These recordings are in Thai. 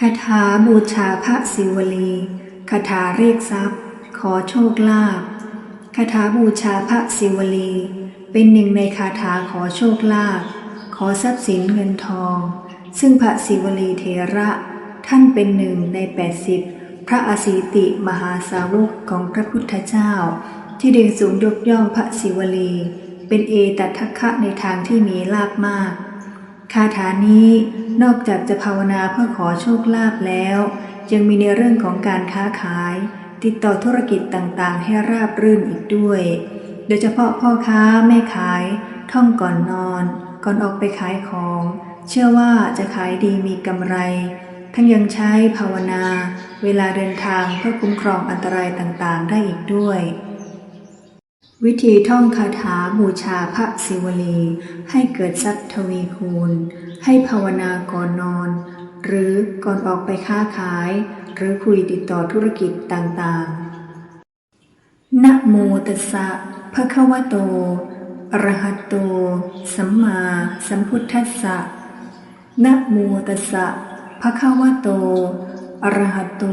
คาถาบูชาพระศิวลีคาถาเรียกทรัพย์ ขอโชคลาภคาถาบูชาพระศิวลี เป็นหนึ่งในคาถาขอโชคลาภขอทรัพย์สินเงินทอง ซึ่งพระศิวลีเทระ ท่านเป็นหนึ่งใน 80 พระอสีติมหาสาวกของพระพุทธเจ้า ที่เด่นสูงยกย่องพระศิวลี เป็นเอตัทคะในทางที่มีลาบมาก คาถานี้นอกจากจะภาวนาเพื่อขอโชคลาภแล้ว ยังมีในเรื่องของการค้าขาย ติดต่อธุรกิจต่างๆ ให้ราบรื่นอีกด้วย โดยเฉพาะพ่อค้าแม่ขาย ท่องก่อนนอน ก่อนออกไปขายของ เชื่อว่าจะขายดีมีกำไร ทั้งยังใช้ภาวนา เวลาเดินทางเพื่อคุ้มครองอันตรายต่างๆ ได้อีกด้วย วิธีท่องคาถาบูชาพระศิวลี ให้เกิดทรัพย์ทวีคูณ ให้ภาวนาก่อนนอน หรือก่อนออกไปค้าขาย หรือคุยติดต่อธุรกิจต่างๆ นะโมตัสสะภะคะวะโตอะระหะโต สัมมาสัมพุทธัสสะนะโมตัสสะภะคะวะโตอะระหะโต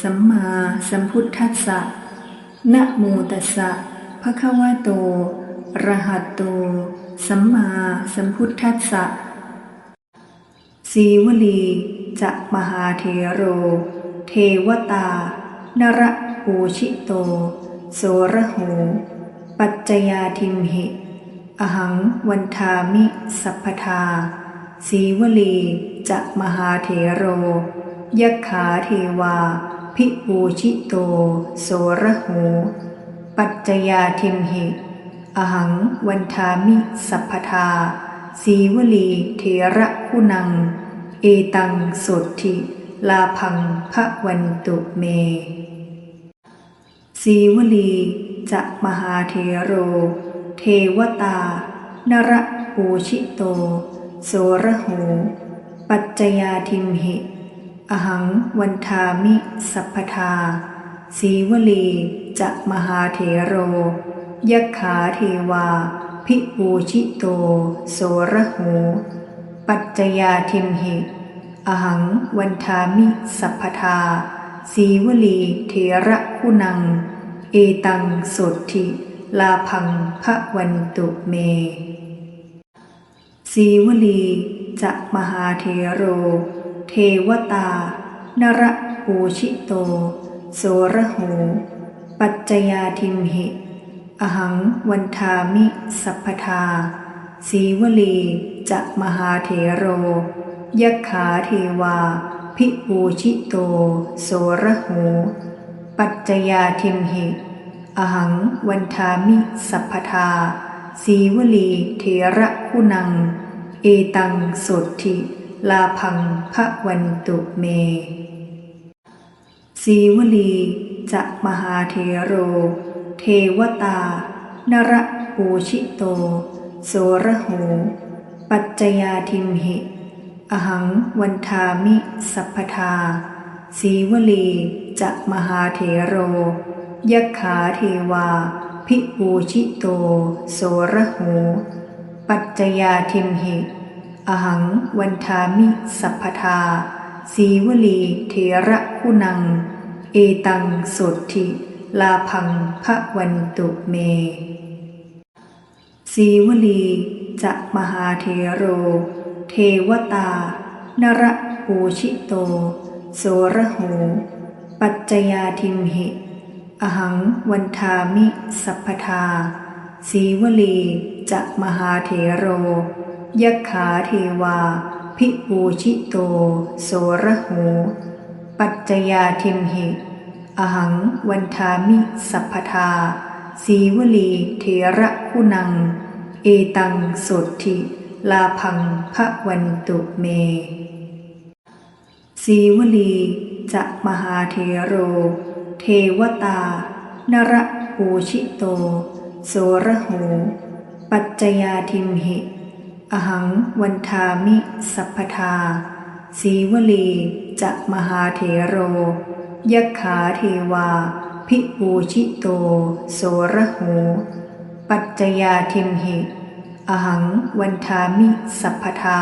สัมมาสัมพุทธัสสะนะโมตัสสะะคะวะโต ระหะโต สัมมาสัมพุทธัสสะสีวลีจะมหาเทโร เทวตา นระปูชิโต โสระโห ปัจจยาทิมหิ อหังวันทามิสัพพทา สีวลีจะมหาเถโรยักขาเทวา พิปูชิโต โสระโห ปัจจยาทิมหิอหังวันทามิสัพพทา สีวลีเถระคุนัง เอตังโสทิลาพังพระวันตุเม สีวลีจะมหาเทโร เทวตา นระปูชิโต โสระโห ปัจจยาทิมหิ อหังวันทามิสัพพทา สีวลี จะมหาเถโรยักขาเทวา พิปูชิโต โสระโหปัจจยาทิมหิอหังวันทามิสัพพทา สีวลีเถระคุนัง เอตังโสทิลาพังพระวันตุเม สีวลีจะมหาเทโร เทวตานระปูชิโต โสระโห ปัจจยาทิมหิ อหังวันทามิ สัพพทา สีวลีจะมหาเถโรยักขาเทวา พิปูชิโต โสระโหปัจจยาทิมหิ อหังวันทามิ สัพพทา สีวลีเถระคุนัง เอตังโสทิลาพังพระวันตุเม สีวลีจะมหาเทโร เทวตา นระปูชิโต โสระโห ปัจจยาทิมหิ อหังวันทามิสัพพทา สีวลีจะมหาเถโรยักขาเทวา พิปูชิโต โสระโห ปัจจยาทิมหิ อหังวันทามิสัพพทา สีวลีเถระคุนัง เอตังโสทิลาพังพระวันตุเม สีวลีจะมหาเทโร เทวตา นระปูชิโต โสระโห ปัจจยาทิมหิ อหังวันทามิสัพพทา สีวลีจะมหาเถโรยักขาเทวา พิปูชิโต โสระโห ปัจจยาทิมหิอหังวันทามิสัพพทา สีวลีเถระคุนัง เอตังโสทิลาพังพระวันตุเม สีวลีจะมหาเทโร เทวตา นระปูชิโต โสระโห ปัจจยาทิมหิ อหังวันทามิ สัพพทา สีวลีจะมหาเถโรยักขาเทวา พิปูชิโต โสระโห ปัจจยาทิมหิ อหังวันทามิ สัพพทา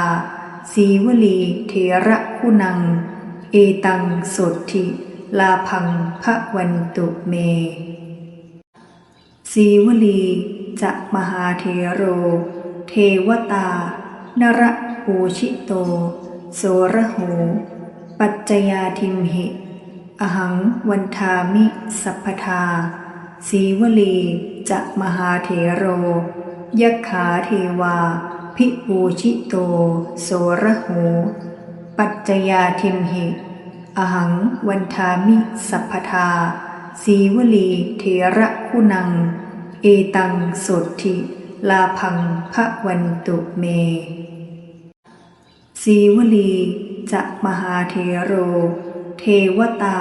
สีวลีเถระคุนัง เอตังโสทิลาพังพระวันตุเม สีวลีจะมหาเทโร เทวตา นระปูชิโต โสระโห ปัจจยาทิมหิ อหังวันทามิสัพพทา สีวลีจะมหาเถโรยักขาเทวา พิปูชิโต โสระโห ปัจจยาทิมหิ อหังวันทามิสัพพทา สีวลีเทระคุณัง เอตังโสทิ ลาพังพระวันตุเม สีวลีจะมหาเทโร เทวตา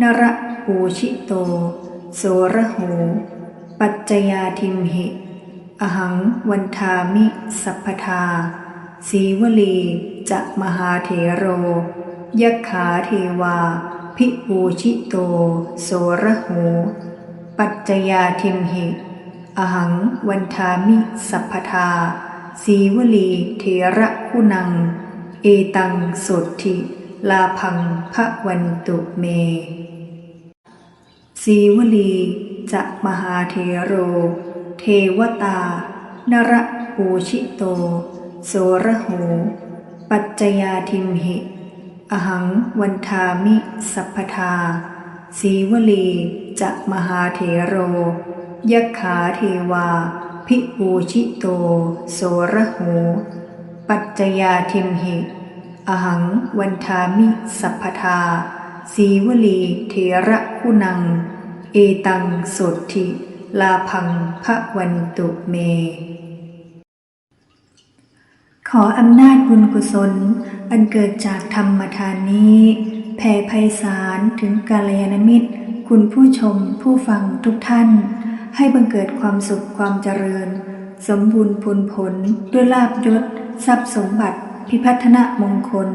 นระปูชิโต โสระโห ปัจจยาทิมหิ อหังวันทามิสัพพทา สีวลีจะมหาเถโรยักขาเทวา พิปูชิโต โสระโห ปัจจยาทิมหิ อหังวันทามิสัพพทา สีวลีเทระคุณัง เอตังโสทิ ลาพังพระวันตุเม สีวลีจะมหาเทโร เทวตา นระปูชิโต โสระโห ปัจจยาทิมหิ อหังวันทามิสัพพทา สีวลีจะมหาเถโรยักขาเทวา พิปูชิโต โสระโห ปัจจยาทิมหิอหังวันทามิสัพพทา สีวลีเทระคุณัง เอตังโสทิ ลาพังพระวันตุเม ขออำนาจบุญกุศล อันเกิดจากธรรมทานนี้ แผ่ไพศาลถึงกาลยานมิตร คุณผู้ชมผู้ฟังทุกท่าน ให้บังเกิดความสุขความเจริญ สมบูรณ์ผลผล ด้วยลาบยศ ทรัพย์สมบัติ พิพัฒนมงคล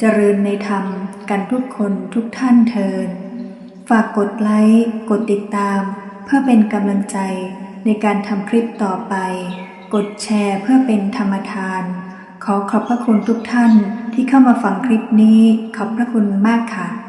เจริญในธรรม กันทุกคนทุกท่านเทินฝากกดไลค์กดติดตาม เพื่อเป็นกำลังใจในการทำคลิปต่อไป กดแชร์เพื่อเป็นธรรมทาน ขอขอบพระคุณทุกท่านที่เข้ามาฟังคลิปนี้ ขอบพระคุณมากค่ะ